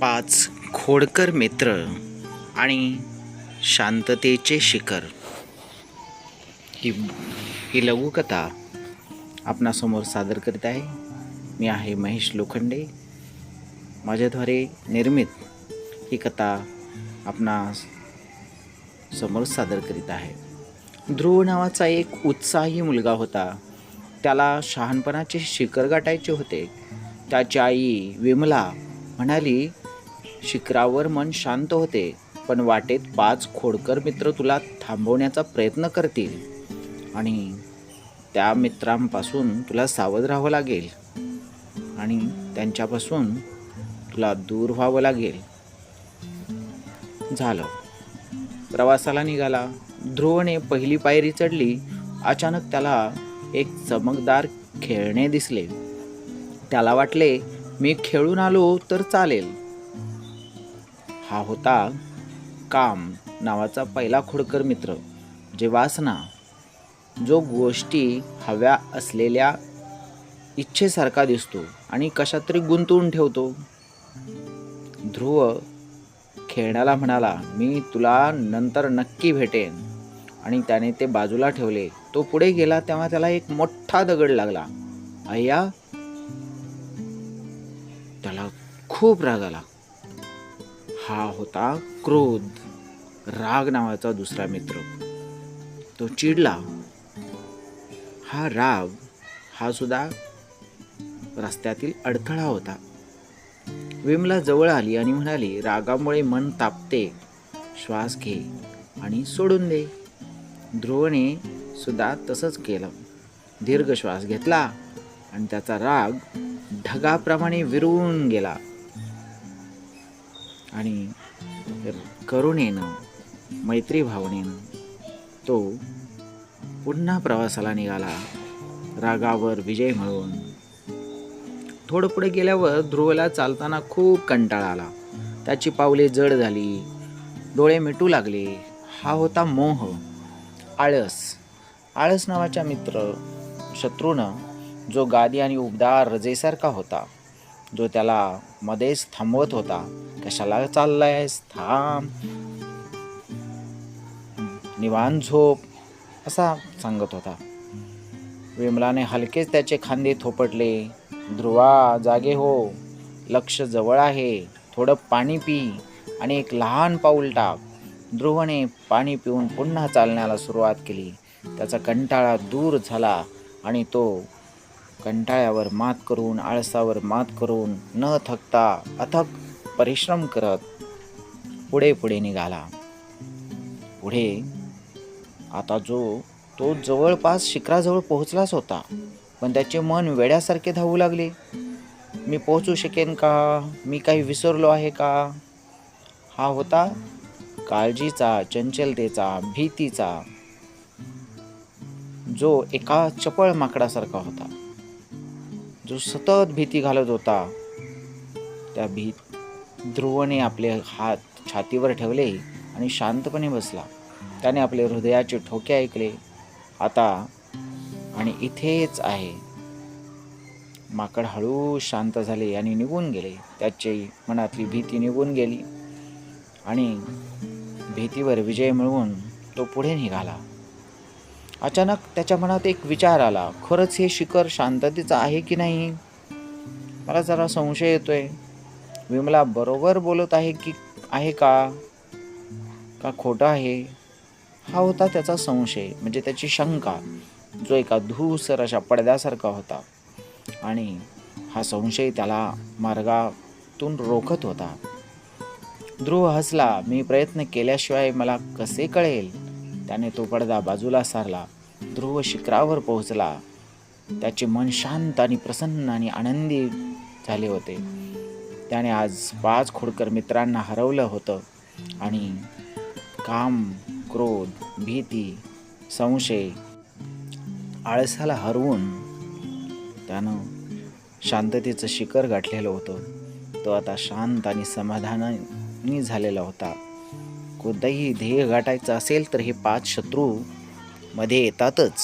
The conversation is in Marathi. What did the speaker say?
पाच खोडकर मित्र आणि शांततेचे शिखर. ही ही लघुकथा आपणासमोर सादर करीत आहे. मी आहे महेश लोखंडे. माझ्याद्वारे निर्मित ही कथा आपणास समोर सादर करीत आहे. ध्रुव नावाचा एक उत्साही मुलगा होता. त्याला शहाणपणाचे शिखर गाठायचे होते. त्याची आई विमला म्हणाली शिखरावर मन शांत होते पण वाटेत पाच खोडकर मित्र तुला थांबवण्याचा प्रयत्न करतील. आणि त्या मित्रांपासून तुला सावध राहावं लागेल. आणि त्यांच्यापासून तुला दूर व्हावं लागेल. झालं. प्रवासाला निघाला. ध्रुवने पहिली पायरी चढली. अचानक त्याला एक चमकदार खेळणे दिसले. त्याला वाटले मी खेळून आलो तर चालेल. हा होता काम नावाचा पहिला खोडकर मित्र जे वासना जो गोष्टी हव्या असलेल्या इच्छेसारखा दिसतो आणि कशात तरी गुंतवून ठेवतो. ध्रुव खेळण्याला म्हणाला मी तुला नंतर नक्की भेटेन. आणि त्याने ते बाजूला ठेवले. तो पुढे गेला तेव्हा त्याला एक मोठा दगड लागला. अय्या. त्याला खूप राग आला. हा होता क्रोध. राग नावाचा दुसरा मित्र. तो चिडला. हा राग हा सुद्धा रस्त्यातील अडथळा होता. विमला जवळ आली आणि म्हणाली रागामुळे मन तापते. श्वास घे आणि सोडून दे. ध्रुवने सुद्धा तसंच केलं. दीर्घ श्वास घेतला आणि त्याचा राग ढगाप्रमाणे विरवून गेला. आणि करुणेनं मैत्री भावनेनं तो पुन्हा प्रवासाला निघाला. रागावर विजय मिळवून. थोडं पुढे गेल्यावर ध्रुवला चालताना खूप कंटाळा आला. त्याची पावले जड झाली. डोळे मिटू लागले. हा होता मोह. आळस. आळस नावाच्या मित्र शत्रूनं जो गादी आणि उबदार रजेसारखा होता. जो त्याला मध्येच थांबवत होता. कशाला चाललायस? थांब. निवान झोप असा सांगत होता. विमलाने हलकेच त्याचे खांदे थोपटले. ध्रुवा जागे हो. लक्ष जवळ आहे. थोडं पाणी पी आणि एक लहान पाऊल टाक. ध्रुवने पाणी पिऊन पुन्हा चालण्याला सुरुवात केली. त्याचा कंटाळा दूर झाला आणि तो कंटाळ्यावर मात करून आळसावर मात करून न थकता अथक परिश्रम करत पुढे पुढे निघाला. पुढे आता जो तो जवळपास शिखराजवळ पोहोचलाच होता. पण त्याचे मन वेड्यासारखे धावू लागले. मी पोहोचू शकेन का? मी काही विसरलो आहे का? हा होता काळजीचा चंचलतेचा भीतीचा जो एका चपळ माकडासारखा होता. जो सतत भीती घालत होता त्या भीत ध्रुवने आपले हात छातीवर ठेवले आणि शांतपणे बसला. त्याने आपले हृदयाचे ठोके ऐकले. आता आणि इथेच आहे. माकड हळू शांत झाले आणि निघून गेले. त्याची मनातली भीती निघून गेली आणि भीतीवर विजय मिळवून तो पुढे निघाला. अचानक त्याच्या मनात एक विचार आला खरंच हे शिखर शांततेचं आहे की नाही? मला जरा संशय येतोय. विमला बरोबर बोलत आहे की आहे का? का खोटं आहे? हा होता त्याचा संशय म्हणजे त्याची शंका जो एका धूसर अशा पडद्यासारखा होता. आणि हा संशय त्याला मार्गातून रोखत होता. ध्रुव हसला मी प्रयत्न केल्याशिवाय मला कसे कळेल? त्याने तो पडदा बाजूला सारला ध्रुव शिखरावर पोहोचला. त्याचे मन शांत आणि प्रसन्न आणि आनंदी झाले होते. त्याने आज पाच खोडकर मित्रांना हरवलं होतं आणि काम क्रोध भीती संशय आळसाला हरवून त्यानं शांततेचं शिखर गाठलेलं होतं. तो आता शांत आणि समाधानी झालेला होता. कोणताही ध्येय गाठायचं असेल तर हे पाच शत्रू मध्ये येतातच.